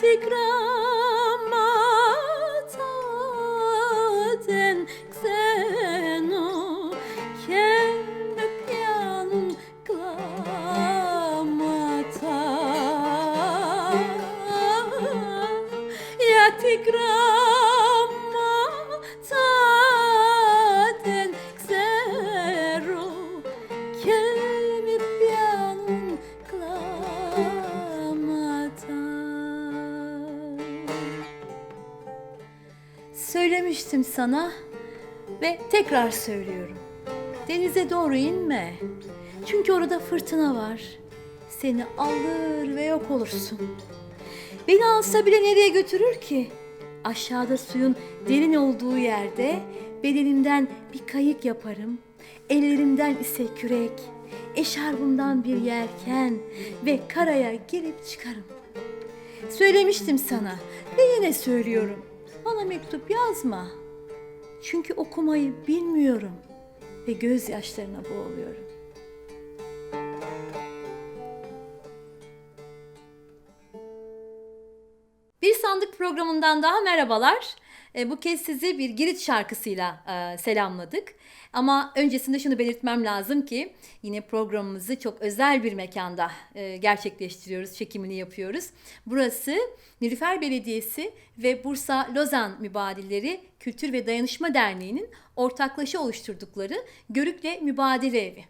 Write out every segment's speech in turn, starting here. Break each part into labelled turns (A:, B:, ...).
A: Tigran. Söylemiştim sana ve tekrar söylüyorum. Denize doğru inme. Çünkü orada fırtına var. Seni alır ve yok olursun. Beni alsa bile nereye götürür ki? Aşağıda suyun derin olduğu yerde bedenimden bir kayık yaparım. Ellerimden ise kürek, eşarbımdan bir yelken ve karaya girip çıkarım. Söylemiştim sana ve yine söylüyorum. Bana mektup yazma. Çünkü okumayı bilmiyorum ve gözyaşlarına boğuluyorum. Bir sandık programından daha merhabalar. E, bu kez sizi bir Girit şarkısıyla e, selamladık. Ama öncesinde şunu belirtmem lazım ki yine programımızı çok özel bir mekanda e, gerçekleştiriyoruz, çekimini yapıyoruz. Burası Nilüfer Belediyesi ve Bursa Lozan Mübadilleri Kültür ve Dayanışma Derneği'nin ortaklaşa oluşturdukları Görükle Mübadele Evi.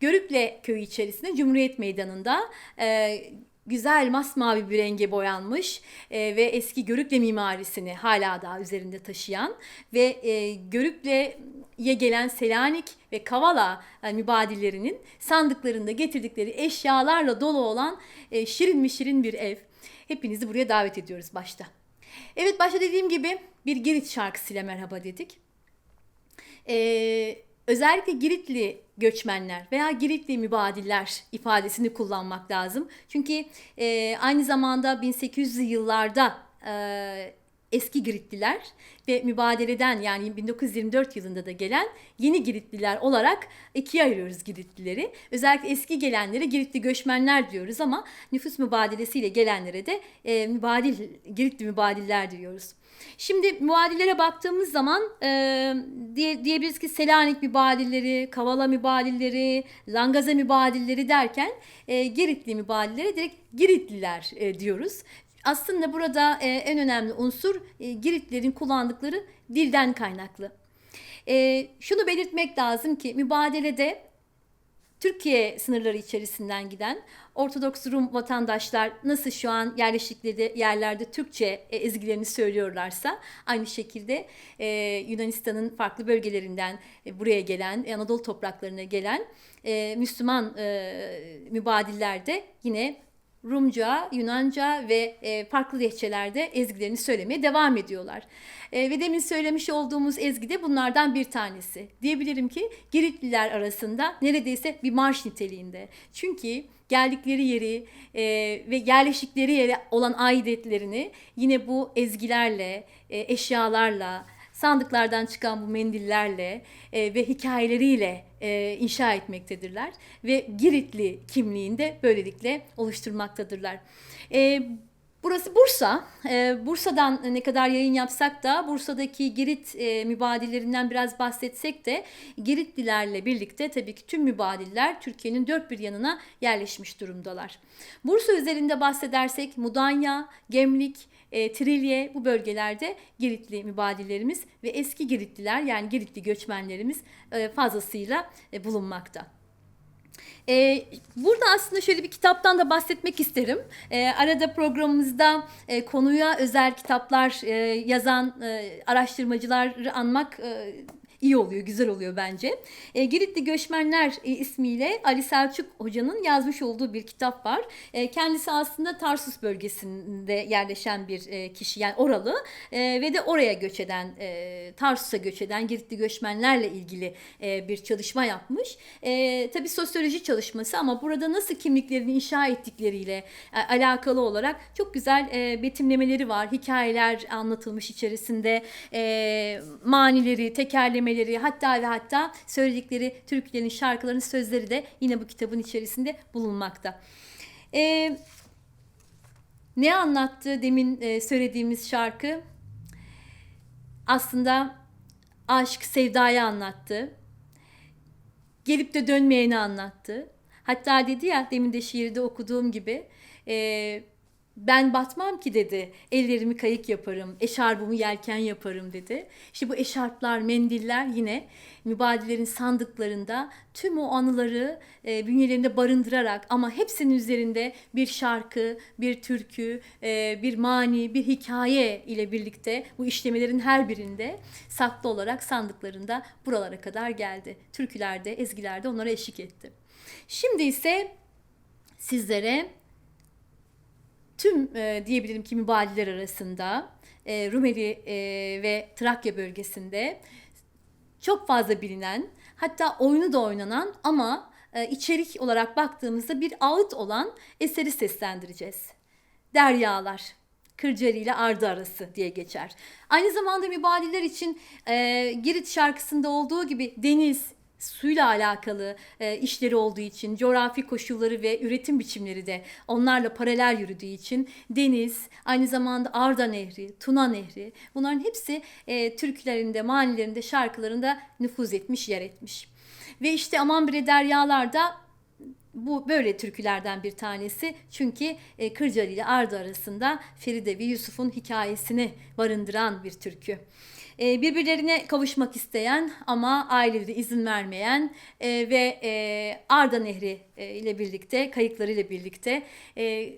A: Görükle köyü içerisinde Cumhuriyet Meydanı'nda e, güzel masmavi bir renge boyanmış e, ve eski Görükle mimarisini hala daha üzerinde taşıyan ve e, Görükle'ye gelen Selanik ve Kavala e, mübadillerinin sandıklarında getirdikleri eşyalarla dolu olan e, şirin mi şirin bir ev. Hepinizi buraya davet ediyoruz başta. Evet başta dediğim gibi bir Girit şarkısıyla merhaba dedik. Ee, özellikle Giritli göçmenler veya Giritli mübadiller ifadesini kullanmak lazım. Çünkü e, aynı zamanda 1800'lü yıllarda e, eski Giritliler ve mübadeleden yani 1924 yılında da gelen yeni Giritliler olarak ikiye ayırıyoruz Giritlileri. Özellikle eski gelenlere Giritli göçmenler diyoruz ama nüfus mübadelesiyle gelenlere de e, mübadil, Giritli mübadiller diyoruz. Şimdi muadillere baktığımız zaman e, diye, diyebiliriz ki Selanik mübadilleri, Kavala mübadilleri, Langaza mübadilleri derken e, Giritli mübadilleri direkt Giritliler e, diyoruz. Aslında burada e, en önemli unsur e, Giritlerin kullandıkları dilden kaynaklı. E, şunu belirtmek lazım ki mübadelede Türkiye sınırları içerisinden giden Ortodoks Rum vatandaşlar nasıl şu an yerleştikleri yerlerde Türkçe e, ezgilerini söylüyorlarsa aynı şekilde e, Yunanistan'ın farklı bölgelerinden e, buraya gelen Anadolu topraklarına gelen e, Müslüman e, mübadiller yine Rumca, Yunanca ve e, farklı lehçelerde ezgilerini söylemeye devam ediyorlar. E, ve demin söylemiş olduğumuz ezgi de bunlardan bir tanesi. Diyebilirim ki Giritliler arasında neredeyse bir marş niteliğinde. Çünkü geldikleri yeri e, ve yerleşikleri yere olan aidiyetlerini yine bu ezgilerle, e, eşyalarla, sandıklardan çıkan bu mendillerle e, ve hikayeleriyle e, inşa etmektedirler ve Giritli kimliğinde böylelikle oluşturmaktadırlar. E, Burası Bursa. Ee, Bursa'dan ne kadar yayın yapsak da Bursa'daki Girit e, mübadillerinden biraz bahsetsek de Giritlilerle birlikte tabii ki tüm mübadiller Türkiye'nin dört bir yanına yerleşmiş durumdalar. Bursa üzerinde bahsedersek Mudanya, Gemlik, e, Trilye bu bölgelerde Giritli mübadillerimiz ve eski Giritliler yani Giritli göçmenlerimiz e, fazlasıyla e, bulunmakta. Ee, burada aslında şöyle bir kitaptan da bahsetmek isterim. Ee, arada programımızda e, konuya özel kitaplar e, yazan e, araştırmacıları anmak e, iyi oluyor, güzel oluyor bence. E, Giritli Göçmenler e, ismiyle Ali Selçuk Hoca'nın yazmış olduğu bir kitap var. E, kendisi aslında Tarsus bölgesinde yerleşen bir e, kişi yani oralı e, ve de oraya göç eden, e, Tarsus'a göç eden Giritli göçmenlerle ilgili e, bir çalışma yapmış. E, tabii sosyoloji çalışması ama burada nasıl kimliklerini inşa ettikleriyle e, alakalı olarak çok güzel e, betimlemeleri var. Hikayeler anlatılmış içerisinde. E, manileri, tekerlemeleri kelimeleri hatta ve hatta söyledikleri türkülerin, şarkıların sözleri de yine bu kitabın içerisinde bulunmakta. Ee, ne anlattı demin e, söylediğimiz şarkı? Aslında aşk, sevdayı anlattı. Gelip de dönmeyeni anlattı. Hatta dedi ya demin de şiirde okuduğum gibi e, ben batmam ki dedi. Ellerimi kayık yaparım, eşarbımı yelken yaparım dedi. İşte bu eşarplar, mendiller yine mübadilerin sandıklarında tüm o anıları e, bünyelerinde barındırarak ama hepsinin üzerinde bir şarkı, bir türkü, e, bir mani, bir hikaye ile birlikte bu işlemelerin her birinde saklı olarak sandıklarında buralara kadar geldi. Türkülerde, ezgilerde onlara eşlik etti. Şimdi ise sizlere tüm e, diyebilirim ki mübadiler arasında e, Rumeli e, ve Trakya bölgesinde çok fazla bilinen hatta oyunu da oynanan ama e, içerik olarak baktığımızda bir ağıt olan eseri seslendireceğiz. Deryalar. Kırcali ile Ardı arası diye geçer. Aynı zamanda mübadiler için e, Girit şarkısında olduğu gibi deniz, suyla alakalı e, işleri olduğu için, coğrafi koşulları ve üretim biçimleri de onlarla paralel yürüdüğü için deniz, aynı zamanda Arda Nehri, Tuna Nehri bunların hepsi e, türkülerinde, manilerinde, şarkılarında nüfuz etmiş, yer etmiş. Ve işte Aman Bre Deryalar'da bu böyle türkülerden bir tanesi. Çünkü e, Kırcalı ile Arda arasında Feride ve Yusuf'un hikayesini barındıran bir türkü. E, birbirlerine kavuşmak isteyen ama aileleri izin vermeyen e, ve e, Arda Nehri e, ile birlikte, kayıkları ile birlikte e,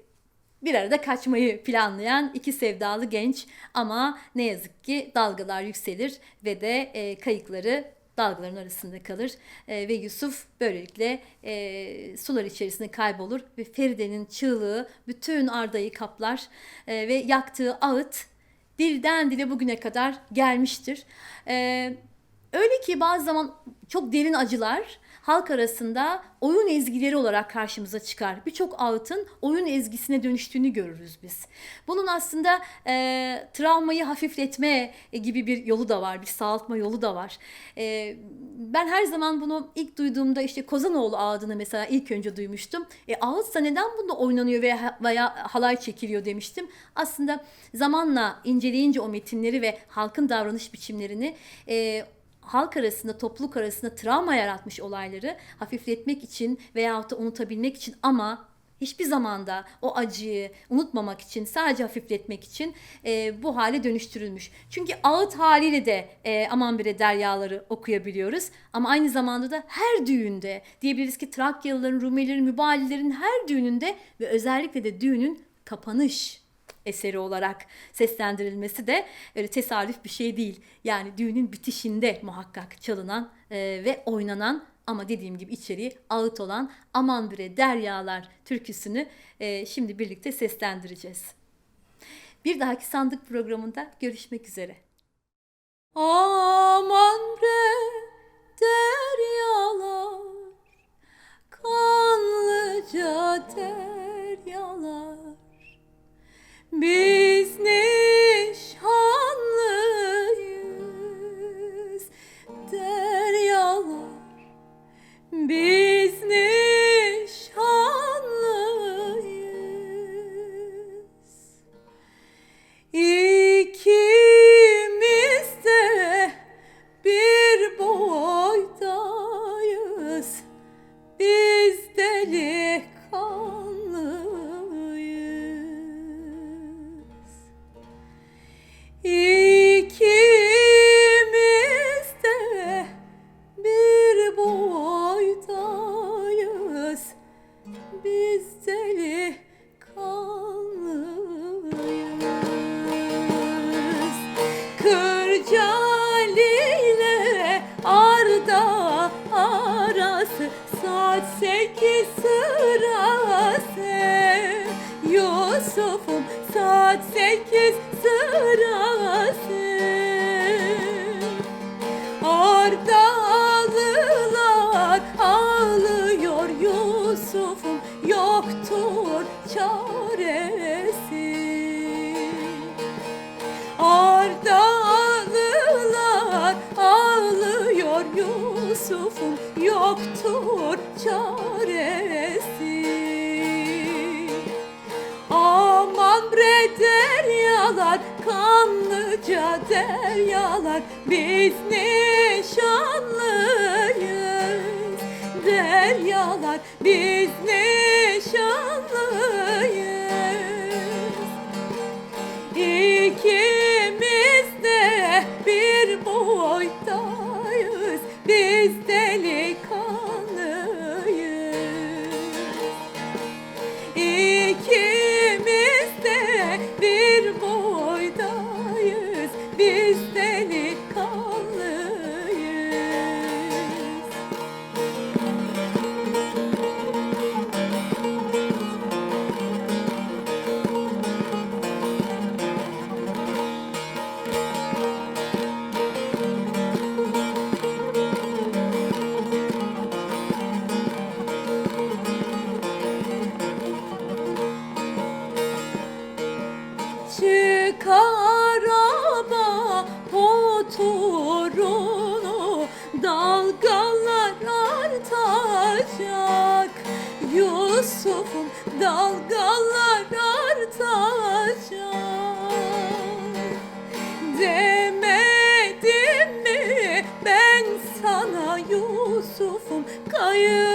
A: bir arada kaçmayı planlayan iki sevdalı genç ama ne yazık ki dalgalar yükselir ve de e, kayıkları dalgaların arasında kalır e, ve Yusuf böylelikle e, sular içerisinde kaybolur ve Feride'nin çığlığı bütün Arda'yı kaplar e, ve yaktığı ağıt dilden dile bugüne kadar gelmiştir. Ee, öyle ki bazı zaman çok derin acılar halk arasında oyun ezgileri olarak karşımıza çıkar. Birçok ağıtın oyun ezgisine dönüştüğünü görürüz biz. Bunun aslında e, travmayı hafifletme gibi bir yolu da var, bir sağaltma yolu da var. E, ben her zaman bunu ilk duyduğumda işte Kozanoğlu ağıdını mesela ilk önce duymuştum. E, ağıtsa neden bunda oynanıyor veya, veya halay çekiliyor demiştim. Aslında zamanla inceleyince o metinleri ve halkın davranış biçimlerini e, halk arasında, topluluk arasında travma yaratmış olayları hafifletmek için veyahut da unutabilmek için ama hiçbir zamanda o acıyı unutmamak için sadece hafifletmek için e, bu hale dönüştürülmüş. Çünkü ağıt haliyle de e, aman bire deryaları okuyabiliyoruz ama aynı zamanda da her düğünde diyebiliriz ki Trakyalıların, Rumelilerin, Mübalilerin her düğününde ve özellikle de düğünün kapanış eseri olarak seslendirilmesi de öyle tesadüf bir şey değil. Yani düğünün bitişinde muhakkak çalınan e, ve oynanan Ama dediğim gibi içeriği ağıt olan Aman Bre Deryalar türküsünü e, şimdi birlikte seslendireceğiz. Bir dahaki sandık programında görüşmek üzere. Aman bre deryalar, kanlıca deryalar. Biz nişanlıyız Kırcaali ile Arda arası saat sekiz sırası. Yusuf'um saat sekiz sırası Yusuf'um yoktur çaresi. Aman bre deryalar, kanlıca deryalar Biz nişanlıyız. Deryalar Biz nişanlıyız. İkimiz Çıkar araba motorunu Dalgalar artacak. Yusuf'um dalgalar artacak. Demedim mi ben sana Yusuf'um? Kayımız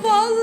A: Vallahi